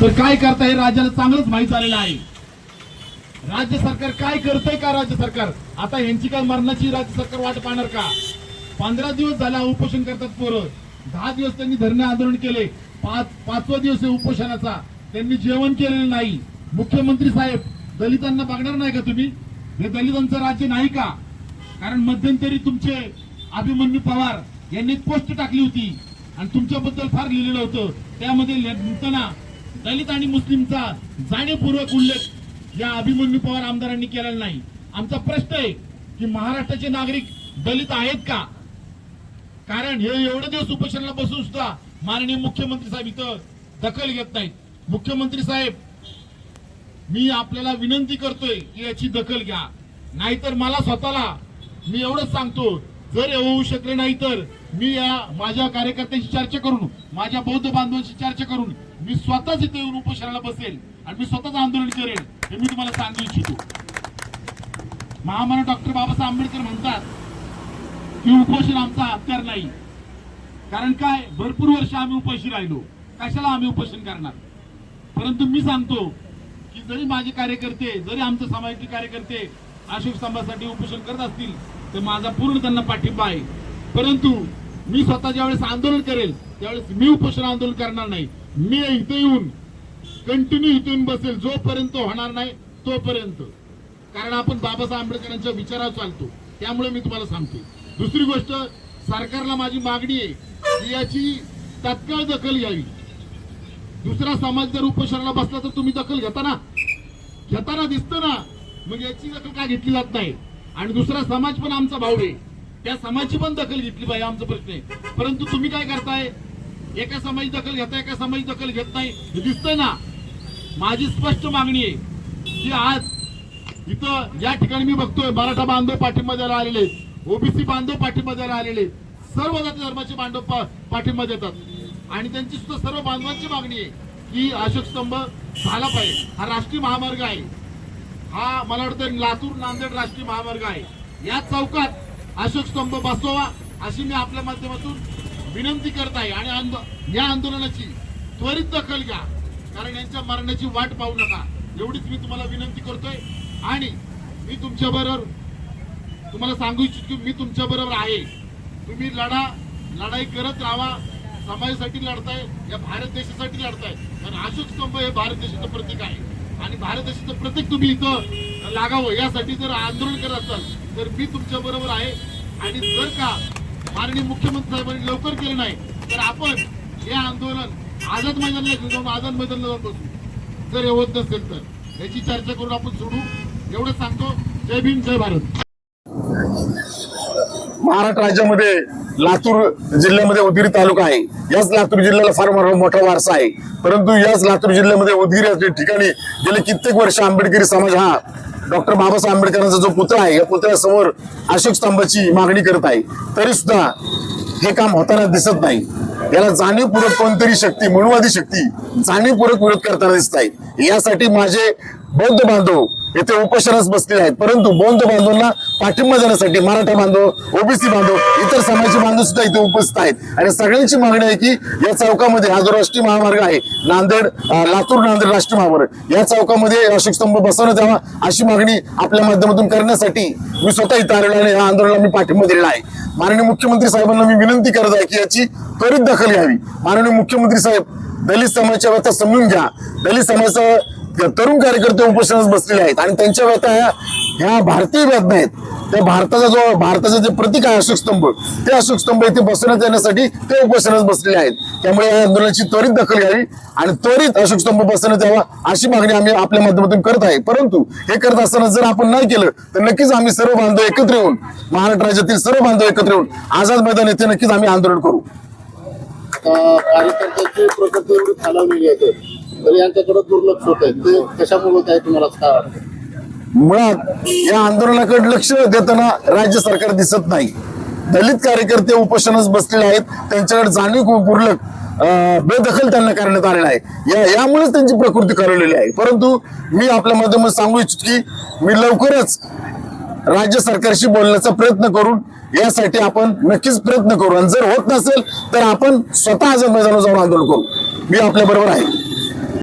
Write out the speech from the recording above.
तर काय करता हे राज्याला चांगलंच माहीत झालेलं आहे. राज्य सरकार काय करतंय का राज्य सरकार? आता यांची काय मरणाची राज्य सरकार वाट पाहणार का? पंधरा दिवस झाला उपोषण करतात पोरं. दहा दिवस त्यांनी धरणे आंदोलन केले. पाच पाचवा दिवस आहे उपोषणाचा. त्यांनी जेवण केलेलं नाही. मुख्यमंत्री साहेब दलितांना बघणार नाही का तुम्ही? हे दलितांचं राज्य नाही का? कारण मध्यंतरी तुमचे अभिमन्यू पवार यांनी पोस्ट टाकली होती. आणि तुमच्याबद्दल फार लिहिलेलं होतं. त्यामध्ये लिहिताना दलित आणि मुस्लिमचा जाणीवपूर्वक उल्लेख या अभिमन्यू पवार आमदारांनी केलेला नाही. आमचा प्रश्न आहे की महाराष्ट्राचे नागरिक दलित आहेत का? कारण हे एवढे दिवस उपोषणाला बसून सुद्धा माननीय मुख्यमंत्री साहेब इथं दखल घेत नाहीत. मुख्यमंत्री साहेब मी आपल्याला विनंती करतोय की याची दखल घ्या. नाहीतर मला स्वतःला मी एवढंच सांगतो जर होऊ शकले नाही तर मी या माझ्या कार्यकर्त्यांशी चर्चा करून माझ्या बौद्ध बांधवांशी चर्चा करून मी स्वतःच इथे येऊन उपोषणाला बसेल आणि मी स्वतःच आंदोलन करेल हे मी तुम्हाला सांगू इच्छितो. महामानव डॉक्टर बाबासाहेब आंबेडकर म्हणतात की उपोषण आमचा हत्यार नाही. कारण काय? भरपूर वर्ष आम्ही उपाशी राहिलो. कशाला आम्ही उपोषण करणार? परंतु मी सांगतो की जरी माझे कार्यकर्ते जरी आमचे सामाजिक कार्यकर्ते अशोक स्तंभासाठी उपोषण करत असतील तर माझा पूर्ण त्यांना पाठिंबा आहे. परंतु मी स्वतः ज्यावेळेस आंदोलन करेल त्यावेळेस मी उपोषण आंदोलन करणार नाही. मी इथे येऊन कंटिन्यू इथे येऊन बसेल. जोपर्यंत होणार नाही तोपर्यंत. कारण आपण बाबासाहेब आंबेडकरांच्या विचारावर चालतो. त्यामुळे मी तुम्हाला सांगतो. दुसरी गोष्ट सरकारला माझी मागणी आहे की याची तत्काळ दखल घ्यावी. दुसरा समाज जर उपोषणाला बसला तर तुम्ही दखल घेताना? घेताना दिसतं ना? मग याची दखल का घेतली जात नाही? आणि दुसरा समाज पण आमचा भाऊ आहे. त्या समाजाची पण दखल घेतली पाहिजे आमचा प्रश्न आहे. परंतु तुम्ही काय करताय? एका समाजाची दखल घेता एका समाजाची दखल घेत नाही. हे दिसतंय ना? माझी स्पष्ट मागणी आहे की आज इथं या ठिकाणी मी बघतोय मराठा बांधव पाठिंबा आलेले ओबीसी बांधव पाठिंबा आलेले सर्व जाती धर्माचे बांधव पा- पाठिंबा देतात. आणि त्यांची सुद्धा सर्व बांधवांची मागणी आहे की अशोक स्तंभ झाला पाहिजे. हा राष्ट्रीय महामार्ग आहे. हा मला वाटतं लातूर नांदेड राष्ट्रीय महामार्ग आहे. या चौकात अशोक स्तंभ बसवा अशी मी आपल्या माध्यमातून विनंती करत आहे आणि या आंदोलनाची त्वरित दखल घ्या. कारण यांच्या मरणाची वाट पाहू नका. एवढीच मी तुम्हाला विनंती करतोय. आणि मी तुमच्या बरोबर तुम्हाला सांगू इच्छितो की मी तुमच्या बरोबर आहे. तुम्ही लढा लढाई करत राहा. समाजासाठी लढताय या भारत देशासाठी लढताय. कारण अशोक स्तंभ हे भारत देशाचं प्रतीक आहे. आणि भारत देशाचं प्रत्येक तुम्ही इथं लागावं यासाठी जर आंदोलन करत असाल तर मी तुमच्या बरोबर आहे. आणि जर का माननीय मुख्यमंत्री साहेबांनी लवकर केलं नाही तर आपण हे आंदोलन आझाद मैदानला घेऊन जाऊन आझाद मैदानला जाऊन बसू. जर हे होत नसेल तर. याची चर्चा करून आपण सोडू. एवढं सांगतो. जय भीम जय भारत. महाराष्ट्र राज्यामध्ये लातूर जिल्ह्यामध्ये उदगीर तालुका आहे. याच लातूर जिल्ह्याला फार मोठा वारसा आहे. परंतु याच लातूर जिल्ह्यामध्ये उदगीर या ठिकाणी गेले कित्येक वर्ष आंबेडकरी समाज हा डॉक्टर बाबासाहेब आंबेडकरांचा जो पुतळा आहे या पुतळ्यासमोर अशोक स्तंभाची मागणी करत आहे. तरी सुद्धा हे काम होताना दिसत नाही. याला जाणीवपूर्वक कोणतरी शक्ती मनुवादी शक्ती जाणीवपूर्वक विरोध करताना दिसत आहे. यासाठी माझे बौद्ध बांधव येथे उपोषणास बसलेले आहेत. परंतु बौद्ध बांधवांना पाठिंबा देण्यासाठी मराठा बांधव ओबीसी बांधव इतर समाजाचे बांधव सुद्धा इथे उपस्थित आहेत. आणि सगळ्यांची मागणी आहे की या चौकामध्ये हा जो राष्ट्रीय महामार्ग आहे नांदेड लातूर नांदेड राष्ट्रीय महामार्ग या चौकामध्ये अशोक स्तंभ बसवण्यात यावा अशी मागणी आपल्या माध्यमातून करण्यासाठी मी स्वतः इथं आलेलो आणि या आंदोलनाला मी पाठिंबा दिलेला आहे. माननीय मुख्यमंत्री साहेबांना मी विनंती करत आहे की याची त्वरित दखल घ्यावी. माननीय मुख्यमंत्री साहेब दलित समाजाच्या व्यथा समजून घ्या. दलित समाजाचा तरुण कार्यकर्ते उपोषणास बसलेले आहेत आणि त्यांच्या व्यथा ह्या ह्या भारतीय व्यथा आहेत त्या भारताचा जो भारताचं जे प्रतीक आहे अशोक स्तंभ ते अशोक स्तंभ इथे बसवण्यात येण्यासाठी ते उपोषणास बसलेले आहेत. त्यामुळे या आंदोलनाची त्वरित दखल घ्यावी आणि त्वरित अशोक स्तंभ बसवण्यात यावा अशी मागणी आम्ही आपल्या माध्यमातून करत आहे. परंतु हे करत असताना जर आपण नाही केलं तर नक्कीच आम्ही सर्व बांधव एकत्र येऊन महाराष्ट्र राज्यातील सर्व बांधव एकत्र येऊन आझाद मैदान येथे नक्कीच आम्ही आंदोलन करू. कार्यकर्त्यांची प्रकृती एवढी खालावलेली आहे तर यांच्याकडे दुर्लक्ष होत आहे ते कशामुळे होत आहे तुम्हाला काय वाटतं? मुळात या आंदोलनाकडे लक्ष देताना राज्य सरकार दिसत नाही. दलित कार्यकर्ते उपोषणास बसलेले आहेत. त्यांच्याकडे जाणीवपूर्वक बेदखल त्यांना करण्यात आलेला आहे. या यामुळेच त्यांची प्रकृती करवलेली आहे. परंतु मी आपल्या माध्यमात सांगू इच्छित की मी लवकरच राज्य सरकारशी बोलण्याचा प्रयत्न करून यासाठी आपण नक्कीच प्रयत्न करू. आणि जर होत नसेल तर आपण स्वतः आज मैदानावर जाऊन आंदोलन करू. मी आपल्या बरोबर आहे.